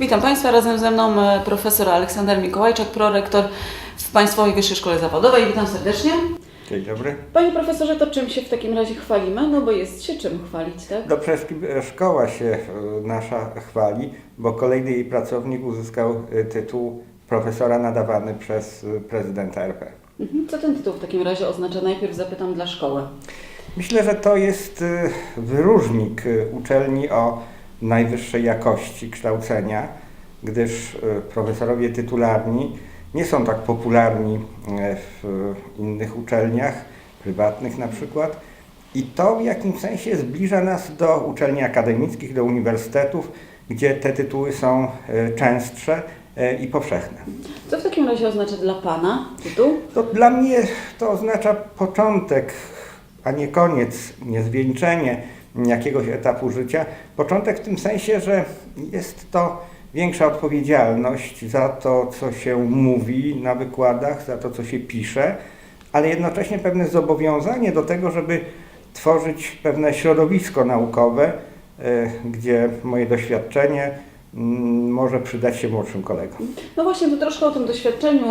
Witam Państwa, razem ze mną e, profesor Aleksander Mikołajczak, prorektor w Państwowej Wyższej Szkole Zawodowej. Witam serdecznie. Dzień dobry. Panie profesorze, to czym się w takim razie chwalimy? No bo jest się czym chwalić, tak? No przede wszystkim e, szkoła się e, nasza chwali, bo kolejny jej pracownik uzyskał tytuł profesora nadawany przez prezydenta RP. Mhm. Co ten tytuł w takim razie oznacza? Najpierw zapytam dla szkoły. Myślę, że to jest wyróżnik uczelni o najwyższej jakości kształcenia, gdyż e, profesorowie tytularni nie są tak popularni e, w innych uczelniach, prywatnych na przykład. I to w jakimś sensie zbliża nas do uczelni akademickich, do uniwersytetów, gdzie te tytuły są e, częstsze i powszechne. Co w takim razie oznacza dla Pana tytuł? To dla mnie to oznacza początek, a nie koniec, nie zwieńczenie jakiegoś etapu życia. Początek w tym sensie, że jest to większa odpowiedzialność za to, co się mówi na wykładach, za to, co się pisze, ale jednocześnie pewne zobowiązanie do tego, żeby tworzyć pewne środowisko naukowe, e, gdzie moje doświadczenie mm, może przydać się młodszym kolegom. No właśnie, to troszkę o tym doświadczeniu.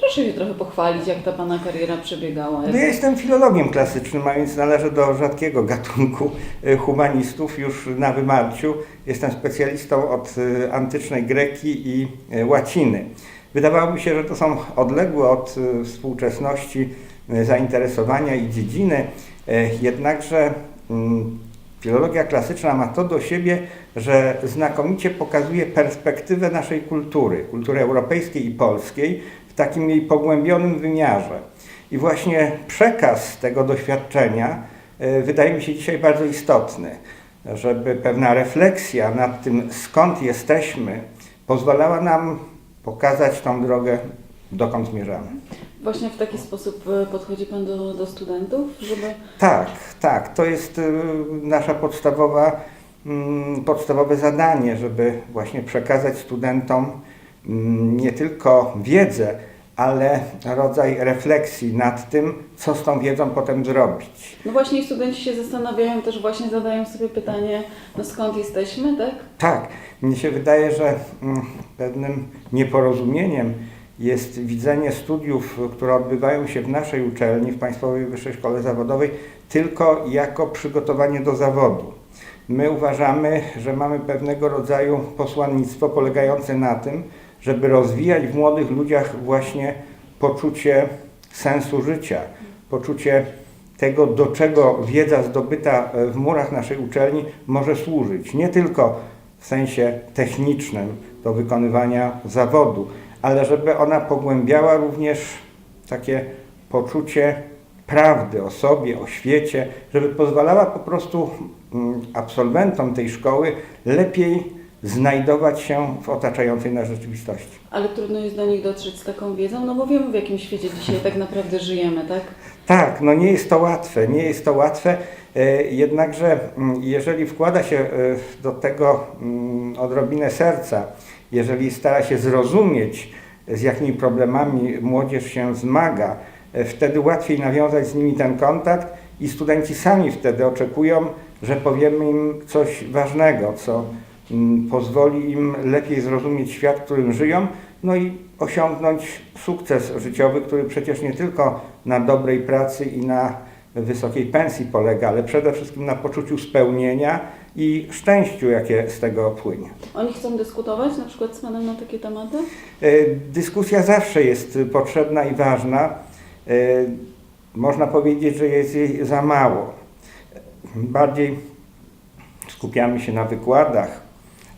Proszę się trochę pochwalić, jak ta Pana kariera przebiegała. No ja jestem filologiem klasycznym, a więc należę do rzadkiego gatunku e, humanistów już na wymarciu. Jestem specjalistą od e, antycznej Greki i e, łaciny. Wydawałoby się, że to są odległe od współczesności zainteresowania i dziedziny, jednakże mm, filologia klasyczna ma to do siebie, że znakomicie pokazuje perspektywę naszej kultury, kultury europejskiej i polskiej, takim jej pogłębionym wymiarze. I właśnie przekaz tego doświadczenia e, wydaje mi się dzisiaj bardzo istotny, żeby pewna refleksja nad tym, skąd jesteśmy, pozwalała nam pokazać tą drogę, dokąd zmierzamy. Właśnie w taki sposób e, podchodzi Pan do, do studentów, żeby... Tak, tak. To jest y, nasza podstawowa, mm, podstawowe zadanie, żeby właśnie przekazać studentom mm, nie tylko wiedzę, ale rodzaj refleksji nad tym, co z tą wiedzą potem zrobić. No właśnie studenci się zastanawiają, też właśnie zadają sobie pytanie, no skąd jesteśmy, tak? Tak, mnie się wydaje, że mm, pewnym nieporozumieniem jest widzenie studiów, które odbywają się w naszej uczelni, w Państwowej Wyższej Szkole Zawodowej, tylko jako przygotowanie do zawodu. My uważamy, że mamy pewnego rodzaju posłannictwo polegające na tym, żeby rozwijać w młodych ludziach właśnie poczucie sensu życia, poczucie tego, do czego wiedza zdobyta e, w murach naszej uczelni może służyć. Nie tylko w sensie technicznym do wykonywania zawodu, ale żeby ona pogłębiała również takie poczucie prawdy o sobie, o świecie, żeby pozwalała po prostu mm, absolwentom tej szkoły lepiej znajdować się w otaczającej nas rzeczywistości. Ale trudno jest do nich dotrzeć z taką wiedzą, no bo wiemy w jakim świecie dzisiaj tak naprawdę żyjemy, tak? Tak, no nie jest to łatwe, nie jest to łatwe, e, jednakże mm, jeżeli wkłada się e, do tego mm, odrobinę serca, jeżeli stara się zrozumieć, z jakimi problemami młodzież się zmaga, e, wtedy łatwiej nawiązać z nimi ten kontakt i studenci sami wtedy oczekują, że powiemy im coś ważnego, co pozwoli im lepiej zrozumieć świat, w którym żyją, no i osiągnąć sukces życiowy, który przecież nie tylko na dobrej pracy i na wysokiej pensji polega, ale przede wszystkim na poczuciu spełnienia i szczęściu, jakie z tego płynie. Oni chcą dyskutować na przykład z Panem na takie tematy? E, Dyskusja zawsze jest potrzebna i ważna. E, Można powiedzieć, że jest jej za mało. Bardziej skupiamy się na wykładach,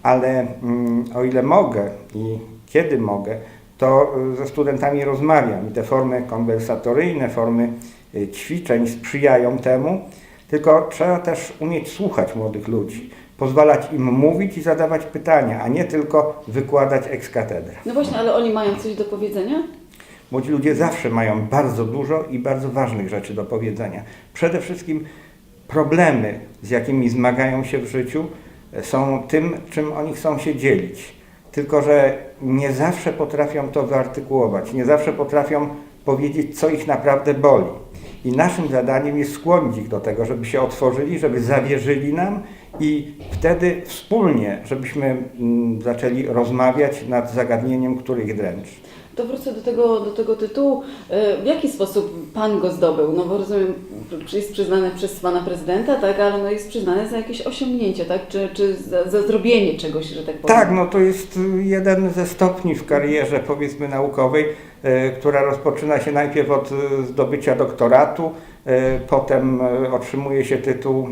ale mm, o ile mogę i kiedy mogę, to y, ze studentami rozmawiam i te formy konwersatoryjne, formy y, ćwiczeń sprzyjają temu, tylko trzeba też umieć słuchać młodych ludzi, pozwalać im mówić i zadawać pytania, a nie tylko wykładać ex cathedra. No właśnie, ale oni mają coś do powiedzenia? Młodzi ludzie zawsze mają bardzo dużo i bardzo ważnych rzeczy do powiedzenia. Przede wszystkim problemy, z jakimi zmagają się w życiu, są tym, czym oni chcą się dzielić. Tylko, że nie zawsze potrafią to wyartykułować, nie zawsze potrafią powiedzieć, co ich naprawdę boli. i naszym zadaniem jest skłonić ich do tego, żeby się otworzyli, żeby zawierzyli nam i wtedy wspólnie, żebyśmy mm, zaczęli rozmawiać nad zagadnieniem, które ich dręczy. To wrócę do tego, do tego tytułu. E, W jaki sposób Pan go zdobył? No bo rozumiem, jest przyznany przez Pana Prezydenta, tak, ale no jest przyznany za jakieś osiągnięcie, tak, czy, czy za, za zrobienie czegoś, że tak powiem. Tak, no to jest jeden ze stopni w karierze powiedzmy naukowej, y, która rozpoczyna się najpierw od y, zdobycia doktoratu, potem otrzymuje się tytuł y,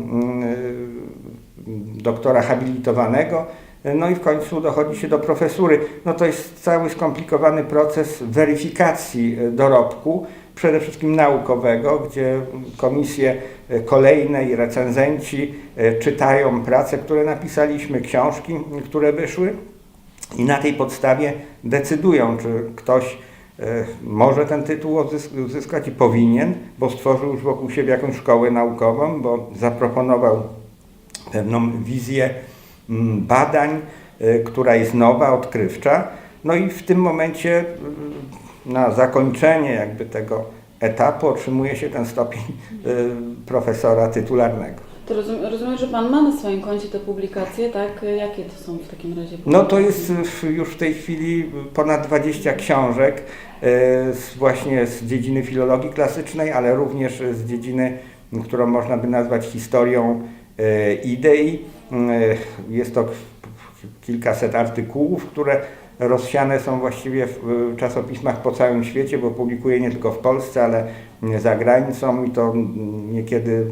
doktora habilitowanego, no i w końcu dochodzi się do profesury. No to jest cały skomplikowany proces weryfikacji y, dorobku, przede wszystkim naukowego, gdzie komisje y, kolejne i recenzenci y, czytają prace, które napisaliśmy, książki, które wyszły i na tej podstawie decydują, czy ktoś może ten tytuł uzysk- uzyskać i powinien, bo stworzył już wokół siebie jakąś szkołę naukową, bo zaproponował pewną wizję badań, y, która jest nowa, odkrywcza. No i w tym momencie y, na zakończenie jakby tego etapu otrzymuje się ten stopień y, profesora tytularnego. To rozumiem, rozumiem, że Pan ma na swoim koncie te publikacje, tak? Jakie to są w takim razie No to publikacje? jest już w tej chwili ponad 20 książek z, właśnie z dziedziny filologii klasycznej, ale również z dziedziny, którą można by nazwać historią idei. Y, Jest to kilkaset artykułów, które rozsiane są właściwie w czasopismach po całym świecie, bo publikuje nie tylko w Polsce, ale za granicą i to niekiedy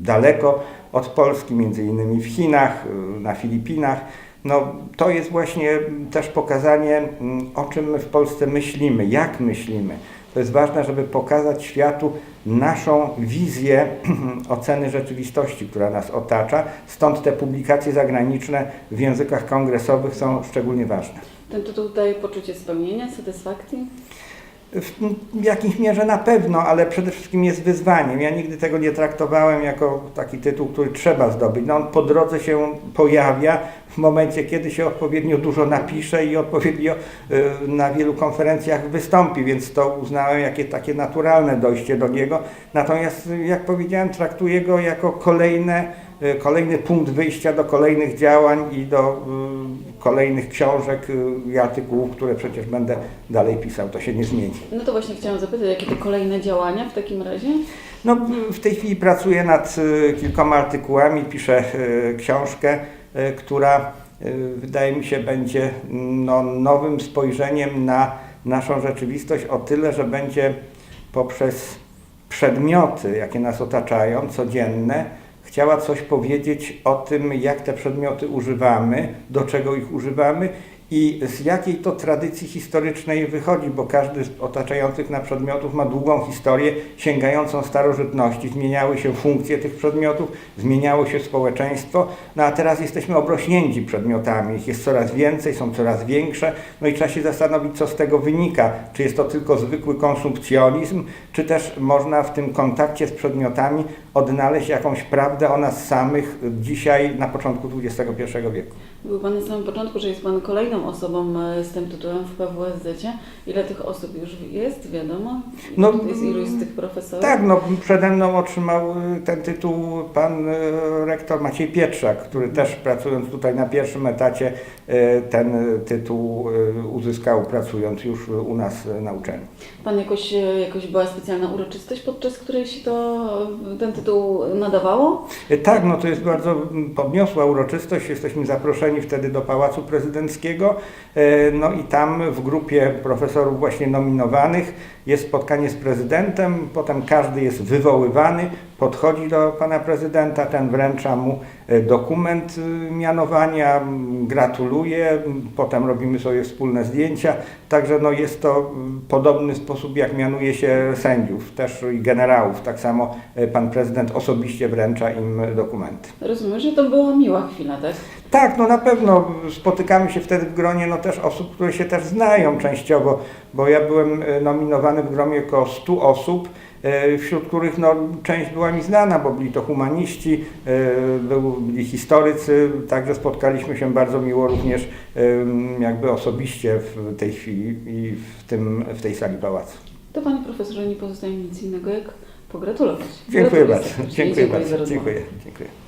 daleko od Polski, między innymi w Chinach, na Filipinach. No, to jest właśnie też pokazanie, mm, o czym my w Polsce myślimy, jak myślimy. To jest ważne, żeby pokazać światu naszą wizję oceny rzeczywistości, która nas otacza. Stąd te publikacje zagraniczne w językach kongresowych są szczególnie ważne. Ten tytuł daje poczucie spełnienia, satysfakcji? W jakiejś mierze na pewno, ale przede wszystkim jest wyzwaniem. Ja nigdy tego nie traktowałem jako taki tytuł, który trzeba zdobyć. No on po drodze się pojawia w momencie, kiedy się odpowiednio dużo napisze i odpowiednio y, na wielu konferencjach wystąpi, więc to uznałem jakie takie naturalne dojście do niego. Natomiast, jak powiedziałem, traktuję go jako kolejne, y, kolejny punkt wyjścia do kolejnych działań i do y, kolejnych książek i artykułów, które przecież będę dalej pisał. To się nie zmieni. No to właśnie chciałam zapytać, jakie to kolejne działania w takim razie? No, w tej chwili pracuję nad kilkoma artykułami, piszę książkę, która y, wydaje mi się będzie no, nowym spojrzeniem na naszą rzeczywistość o tyle, że będzie poprzez przedmioty, jakie nas otaczają, codzienne, chciała coś powiedzieć o tym, jak te przedmioty używamy, do czego ich używamy i z jakiej to tradycji historycznej wychodzi, bo każdy z otaczających nas przedmiotów ma długą historię sięgającą starożytności. Zmieniały się funkcje tych przedmiotów, zmieniało się społeczeństwo, no a teraz jesteśmy obrośnięci przedmiotami. Ich jest coraz więcej, są coraz większe, no i trzeba się zastanowić, co z tego wynika. Czy jest to tylko zwykły konsumpcjonizm, czy też można w tym kontakcie z przedmiotami odnaleźć jakąś prawdę o nas samych dzisiaj na początku XXI wieku. Był Pan na samym początku, że jest Pan kolejną osobą e, z tym tytułem w PWSZ. Ile tych osób już jest, wiadomo? No, jest iluś z tych profesorów? Tak, no przede mną otrzymał y, ten tytuł pan y, rektor Maciej Pietrzak, który też pracując tutaj na pierwszym etacie ten tytuł uzyskał pracując już u nas na uczelni. Pan jakoś, e, jakoś była specjalna uroczystość, podczas której się to, ten tytuł nadawało? Tak, no to jest bardzo mm, podniosła uroczystość. Jesteśmy zaproszeni wtedy do Pałacu Prezydenckiego. Y, No i tam w grupie profesorów właśnie nominowanych jest spotkanie z prezydentem, potem każdy jest wywoływany, podchodzi do pana prezydenta, ten wręcza mu y, dokument y, mianowania, gratuluje, potem robimy sobie wspólne zdjęcia. Także no jest to podobny sposób, jak mianuje się sędziów, też i generałów. Tak samo y, pan prezydent osobiście wręcza im dokumenty. Rozumiem, że to była miła chwila, tak? Tak, no na pewno spotykamy się wtedy w gronie no też osób, które się też znają częściowo, bo ja byłem e, nominowany w gronie około 100 osób, e, wśród których no, część była mi znana, bo byli to humaniści, e, byli historycy, także spotkaliśmy się bardzo miło również jakby osobiście w tej chwili i w, tym, w tej sali pałacu. To Panie Profesorze nie pozostaje nic innego, jak pogratulować. Dziękuję Gratuluję bardzo. Dziękuję za bardzo. Dziękuję. Dziękuję.